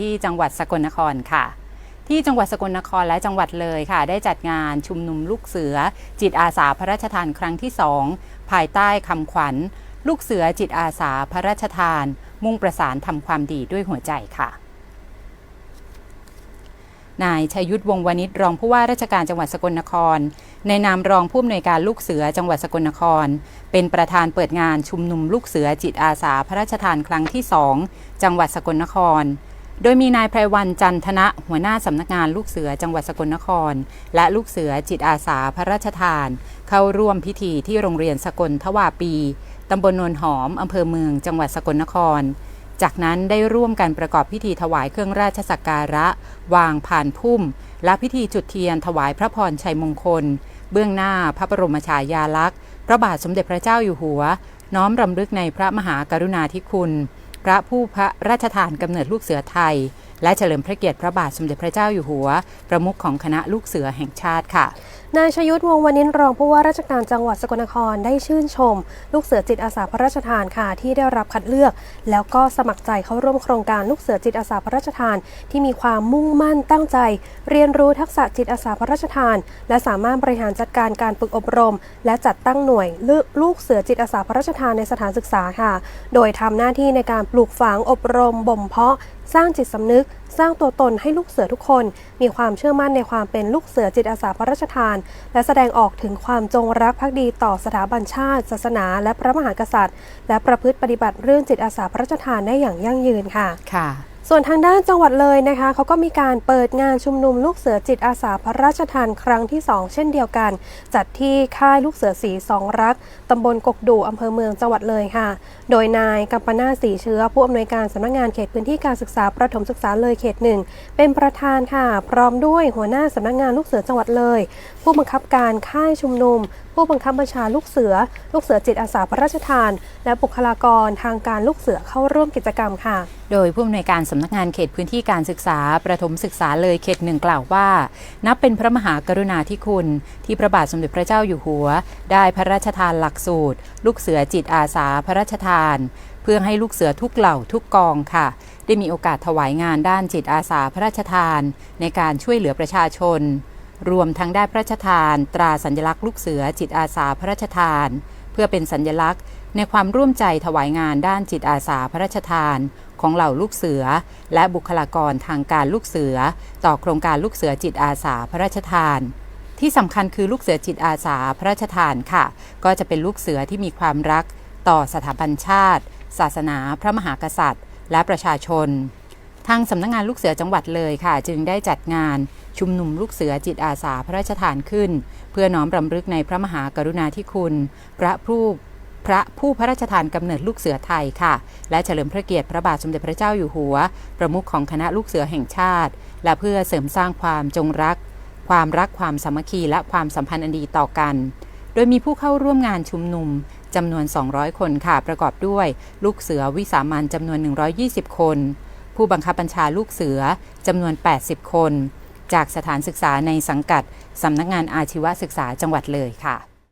ที่จังหวัดสกลนครค่ะ ที่จังหวัดสกลนครและจังหวัดเลยค่ะ ได้จัดงานชุมนุมลูกเสือ จิตอาสาพระราชทานครั้งที่2ภายใต้คำขวัญ ลูกเสือจิตอาสาพระราชทาน มุ่งประสานทำความดีด้วยหัวใจค่ะนายชยุทธวงวณิชรองผู้ว่าราชการจังหวัดสกลนคร ในนามรองผู้อำนวยการลูกเสือจังหวัดสกลนคร เป็นประธานเปิดงานชุมนุมลูกเสือจิตอาสาพระราชทานครั้งที่ 2 จังหวัดสกลนคร โดยมีนายไพรวันจันทนะ หัวหน้าสำนักงานลูกเสือจังหวัดสกลนคร และลูกเสือจิตอาสาพระราชทาน เข้าร่วมพิธีที่โรงเรียนสกลทวาปีตำบลนนหอมอำเภอเมือง จังหวัดสกลนคร จากนั้นได้ร่วมกันประกอบพิธีถวายเครื่องราชสักการะ วางผ่านพุ่ม และพิธีจุดเทียนถวายพระพรชัยมงคล เบื้องหน้าพระบรมฉายาลักษณ์ พระบาทสมเด็จพระเจ้าอยู่หัว น้อมรำลึกในพระมหากรุณาธิคุณ พระผู้พระราชทานกำเนิดลูกเสือไทย และเฉลิมพระเกียรติพระบาทสมเด็จพระเจ้าอยู่หัว ประมุขของคณะลูกเสือแห่งชาติค่ะนายชยุทธวงศ์วณินรองผู้ว่าราชการจังหวัดสกลนครได้ชื่นชม ลูกเสือจิตอาสาพระราชทานค่ะที่ได้รับคัดเลือก แล้วก็สมัครใจเข้าร่วมโครงการลูกเสือจิตอาสาพระราชทาน ที่มีความมุ่งมั่นตั้งใจ เรียนรู้ทักษะจิตอาสาพระราชทาน และสามารถบริหารจัดการการฝึกอบรม และจัดตั้งหน่วยลูกเสือจิตอาสาพระราชทานในสถานศึกษาค่ะ โดยทำหน้าที่ในการปลูกฝังอบรม บ่มเพาะ สร้างจิตสำนึก สร้างตัวตนให้ลูกเสือทุกคน มีความเชื่อมั่นในความเป็นลูกเสือจิตอาสาพระราชทาน และแสดงออกถึงความจงรักภักดีต่อสถาบันชาติ ศาสนา และพระมหากษัตริย์ และประพฤติปฏิบัติเรื่องจิตอาสาพระราชทานได้อย่างยั่งยืนค่ะค่ะ ส่วนทางด้านจังหวัดเลยนะคะเขาก็มีการเปิดงานชุมนุมลูกเสือจิตอาสาพระราชทานครั้งที่ 2 เช่นเดียวกัน จัดที่ค่ายลูกเสือสีสองรักตำบลกกดูอำเภอเมืองจังหวัดเลยค่ะ โดยนายกัมปนาสีเชื้อ ผู้อำนวยการสำนักงานเขตพื้นที่การศึกษาประถมศึกษาเลยเขตหนึ่งเป็นประธานค่ะ พร้อมด้วยหัวหน้าสำนักงานลูกเสือจังหวัดเลย ผู้บังคับการค่ายชุมนุม ผู้บังคับบัญชาลูกเสือ ลูกเสือจิตอาสาพระราชทาน และบุคลากรทางการลูกเสือเข้าร่วมกิจกรรมค่ะ โดยผู้อำนวยการสำนักงานเขตพื้นที่การศึกษา ประถมศึกษาเลยเขตหนึ่งกล่าวว่า นับเป็นพระมหากรุณาธิคุณ ที่พระบาทสมเด็จพระเจ้าอยู่หัว ได้พระราชทานหลักสูตร ลูกเสือจิตอาสาพระราชทาน เพื่อให้ลูกเสือทุกเหล่าทุกกองค่ะ ได้มีโอกาสถวายงานด้านจิตอาสาพระราชทาน ในการช่วยเหลือประชาชน รวมทั้งได้พระราชทาน ตราสัญลักษณ์ลูกเสือจิตอาสาพระราชทาน เพื่อเป็นสัญลักษณ์ ในความร่วมใจถวายงานด้านจิตอาสาพระราชทาน ของเหล่าลูกเสือ และบุคลากรทางการลูกเสือ ต่อโครงการลูกเสือจิตอาสาพระราชทาน ที่สำคัญคือลูกเสือจิตอาสาพระราชทานค่ะ ก็จะเป็นลูกเสือที่มีความรักต่อสถาบันชาติ ศาสนา พระมหากษัตริย์ และประชาชน ทางสำนักงงานลูกเสือจังหวัดเลยค่ะ จึงได้จัดงานชุมนุมลูกเสือจิตอาสาพระราชทานขึ้น เพื่อน้อมรำลึกในพระมหากรุณาธิคุณ พระผู้ พระผู้พระราชทานกำเนิดลูกเสือไทยค่ะ และเฉลิมพระเกียรติพระบาทสมเด็จพระเจ้าอยู่หัว ประมุขของคณะลูกเสือแห่งชาติ และเพื่อเสริมสร้างความจงรัก ความรักความสามัคคีและความสัมพันธ์อันดีต่อกัน โดยมีผู้เข้าร่วมงานชุมนุมจำนวน 200 คนค่ะ ประกอบด้วยลูกเสือวิสามันจำนวน 120 คน ผู้บังคับบัญชาลูกเสือจำนวน 80 คน จากสถานศึกษาในสังกัดสำนักงานอาชีวศึกษาจังหวัดเลยค่ะ